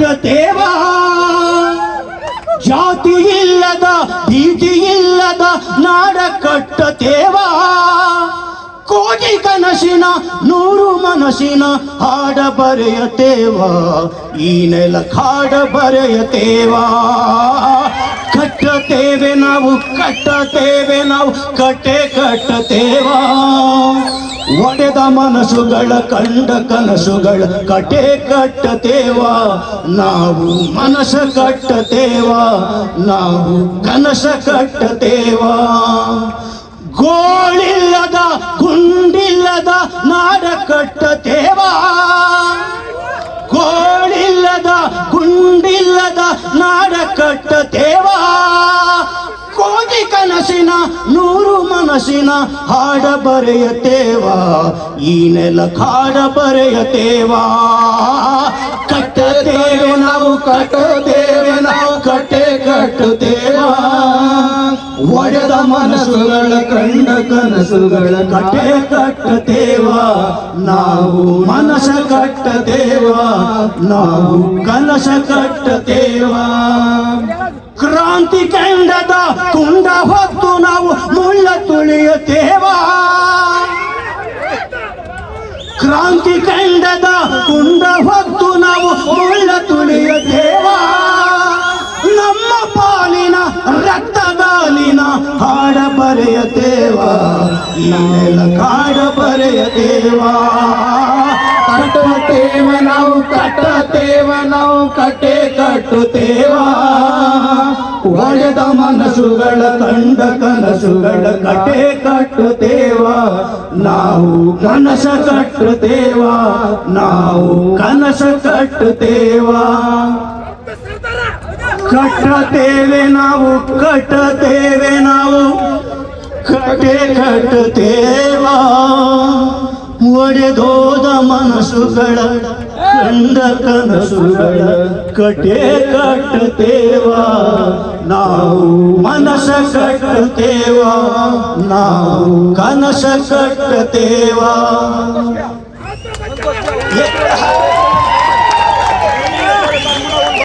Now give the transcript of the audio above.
ದೇವ ಜಾತಿ ಇಲ್ಲದ ಭೀತಿ ಇಲ್ಲದ ನಾಡ ಕಟ್ಟ ದೇವ. ಕೋಟಿ ಕನಸಿನ, ನೂರು ಮನಸ್ಸಿನ ಹಾಡ ಬರೆಯತೇವ, ಈ ನೆಲ ಕಾಡ ಬರೆಯತೇವ. ಕಟ್ಟತೇವೆ ನಾವು ಕಟ್ಟತೇವೆ ನಾವು, ಕಟ್ಟೆ ಕಟ್ಟತೇವ. ಒಡೆದ ಮನಸ್ಸುಗಳ, ಕಂಡ ಕನಸುಗಳ, ಕಟೆ ಕಟ್ಟತೇವ? ನಾವು ಮನಸ್ಸ ಕಟ್ಟತೇವ? ನಾವು ಕನಸ ಕಟ್ಟತೇವ? ಗೋಳಿಲ್ಲದ, ಗುಂಡಿಲ್ಲದ ನಾಡ ಕಟ್ಟತೇವ? ಗೋಳಿಲ್ಲದ, ಗುಂಡಿಲ್ಲದ ನಾಡ ಕಟ್ಟತೇವ ಕೋಟಿ ಕನಸಿನ ಮನಸ್ಸಿನ ಹಾಡ ಬರೆಯತೇವಾ, ಈ ನೆಲ ಕಾಡ ಬರೆಯತೇವಾ. ಕಟ್ಟತೇವೆ ನಾವು ಕಟ್ಟತೇವೆ ನಾವು, ಕಟ್ಟೆ ಕಟ್ಟುತ್ತೇವ. ಒಡೆದ ಮನಸ್ಸುಗಳ ಕಂಡ ಕನಸುಗಳ ಕಟ್ಟೆ ಕಟ್ಟತೇವ ನಾವು ಮನಸ ಕಟ್ಟತೇವ, ನಾವು ಕನಸ ಕಟ್ಟತೇವ. ಕ್ರಾಂತಿ ಕಂಡದ ಮುಳ್ಳ ದೇವಾ. ಕ್ರಾಂತಿ ಕಂಡದ ಕುಂಡ ಹೊತ್ತು ನಾವು ಮುಳ್ಳ ದೇವಾ. ನಮ್ಮ ಪಾಲಿನ ರಕ್ತದಾಲಿನ ಹಾಡ ಕಾಡ ಬರೆಯ ನೆಲ ಕಾಡ ಬರೆಯತೇವ ಕಟ್ಟತೇವ ನಾವು ಕಟ್ಟತೇವ ನಾವು ಕಟ್ಟೆ ಕಟ್ಟುತ್ತೇವ ಒಡೆದ ಮನಸ್ಸುಗಳ ಕಂಡ ಕನಸುಗಳ ಕಟೆ ಕಟ್ಟುತ್ತೇವ ನಾವು ಕನಸ ಕಟ್ಟುತ್ತೇವ ನಾವು ಕನಸ ಕಟ್ಟುತ್ತೇವ ಕಟ್ಟತೇವೆ ನಾವು ಕಟ್ಟತೇವೆ ನಾವು ಕಟೆ ಕಟ್ಟುತ್ತೇವ ಒಡೆದೋದ ಮನಸ್ಸುಗಳ ಕಂಡ ಕನಸುಗಳ ಕಟೆ ಕಟ್ಟುತ್ತೇವ ನಾವು ಮನಸ ಕಟ್ಟುತ್ತೇವ ನಾವು ಕನಸ ಕಟ್ಟುತ್ತೇವ